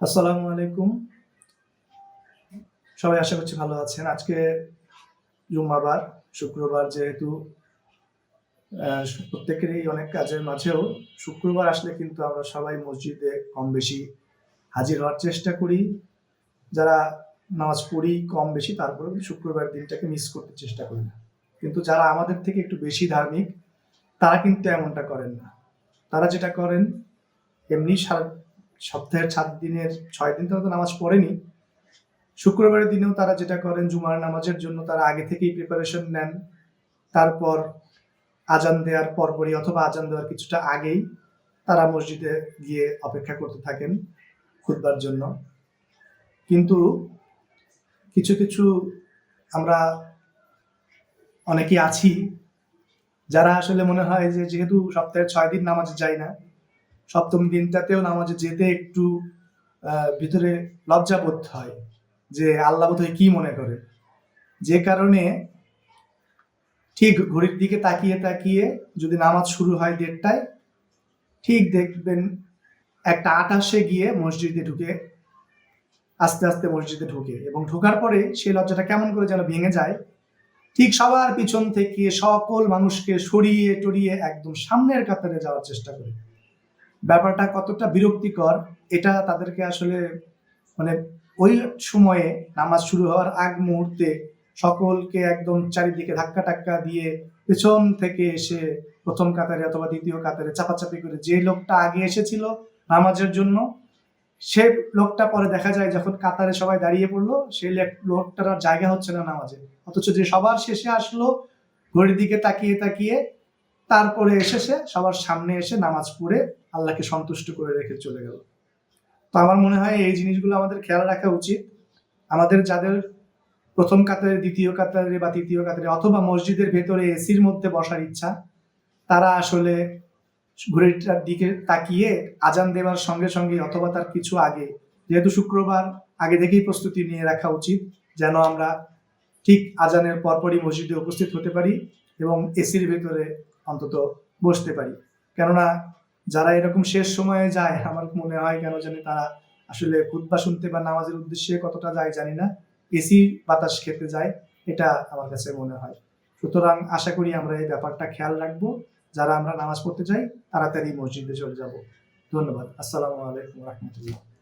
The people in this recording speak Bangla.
আসসালামু আলাইকুম। সবাই আশা করছি ভালো আছেন। আজকে জুম্মাবার, শুক্রবার যেহেতু প্রত্যেকেরই অনেক কাজের মাঝেও শুক্রবার আসলে কিন্তু আমরা সবাই মসজিদে কম বেশি হাজির হওয়ার চেষ্টা করি। যারা নামাজ পড়ি কম বেশি তারপরে শুক্রবার দিনটাকে মিস করতে চেষ্টা করি না। কিন্তু যারা আমাদের থেকে একটু বেশি ধার্মিক, তারা কিন্তু এমনটা করেন না। তারা যেটা করেন, এমনি সারা সপ্তাহের সাত দিনের, ছয় দিন তারা তো নামাজ পড়েনি। শুক্রবারের দিনেও তারা যেটা করেন, জুমার নামাজের জন্য তারা আগে থেকেই প্রিপারেশন নেন। তারপর আজান দেওয়ার পরপরই অথবা আজান দেওয়ার কিছুটা আগেই তারা মসজিদে গিয়ে অপেক্ষা করতে থাকেন খুদবার জন্য। কিন্তু কিছু কিছু আমরা অনেকেই আছি যারা আসলে মনে হয় যে যেহেতু সপ্তাহের ছয় দিন নামাজ যাই না সপ্তম দিনটাতেও নামাজে যেতে একটু ভিতরে লজ্জা বোধ হয় যে আল্লাহ বোধহয় কি মনে করে। যে কারণে ঠিক ঘড়ির দিকে তাকিয়ে তাকিয়ে যদি নামাজ শুরু হয় দেড়টায়, ঠিক দেখবেন একটা আটাশে গিয়ে মসজিদে ঢুকে, আস্তে আস্তে মসজিদে ঢুকে এবং ঢোকার পরে সেই লজ্জাটা কেমন করে যেন ভেঙে যায়, ঠিক সবার পিছন থেকে সকল মানুষকে সরিয়ে টরিয়ে একদম সামনের কাতারে যাওয়ার চেষ্টা করে। ব্যাপারটা কতটা বিরক্তিকর, এটা তাদেরকে আসলে মানে ওই সময়ে নামাজ শুরু হওয়ার আগ মুহূর্তে সকলকে একদম চারিদিকে ধাক্কা টাক্কা দিয়ে পেছন থেকে এসে প্রথম কাতারে অথবা দ্বিতীয় কাতারে চাপাচাপি করে যে লোকটা আগে এসেছিল নামাজের জন্য, সে লোকটা পরে দেখা যায় যখন কাতারে সবাই দাঁড়িয়ে পড়ল সেই লোকটার আর জায়গা হচ্ছে না নামাজে। অথচ যে সবার শেষে আসলো, ঘড়ির দিকে তাকিয়ে তাকিয়ে, তারপরে এসেছে সবার সামনে এসে নামাজ পড়ে আল্লাহকে সন্তুষ্ট করে রেখে চলে গেল। তো আমার মনে হয় এই জিনিসগুলো আমাদের খেয়াল রাখা উচিত। আমাদের যাদের প্রথম কাতারে দ্বিতীয় কাতারে বা তৃতীয় কাতারে অথবা মসজিদের ভেতরে এসির মধ্যে বসার ইচ্ছা, তারা আসলে ঘড়িটার দিকে তাকিয়ে আজান দেওয়ার সঙ্গে সঙ্গে অথবা তার কিছু আগে, যেহেতু শুক্রবার আগে থেকেই প্রস্তুতি নিয়ে রাখা উচিত, যেন আমরা ঠিক আজানের পরপরই মসজিদে উপস্থিত হতে পারি এবং এসির ভেতরে অন্তত বসতে পারি। কেননা যারা এরকম শেষ সময়ে যায়, আমার মনে হয় কেন জানি তারা আসলে খুদ্া শুনতে বা নামাজের উদ্দেশ্যে কতটা যায় জানি না। এসি বাতাস খেতে যায়, এটা আমার কাছে মনে হয়। সুতরাং আশা করি আমরা এই ব্যাপারটা খেয়াল রাখব। যারা আমরা নামাজ পড়তে যাই, তাড়াতাড়ি মসজিদে চলে যাব। ধন্যবাদ। আসসালামু আলাইকুম রহমতুল্লাহ।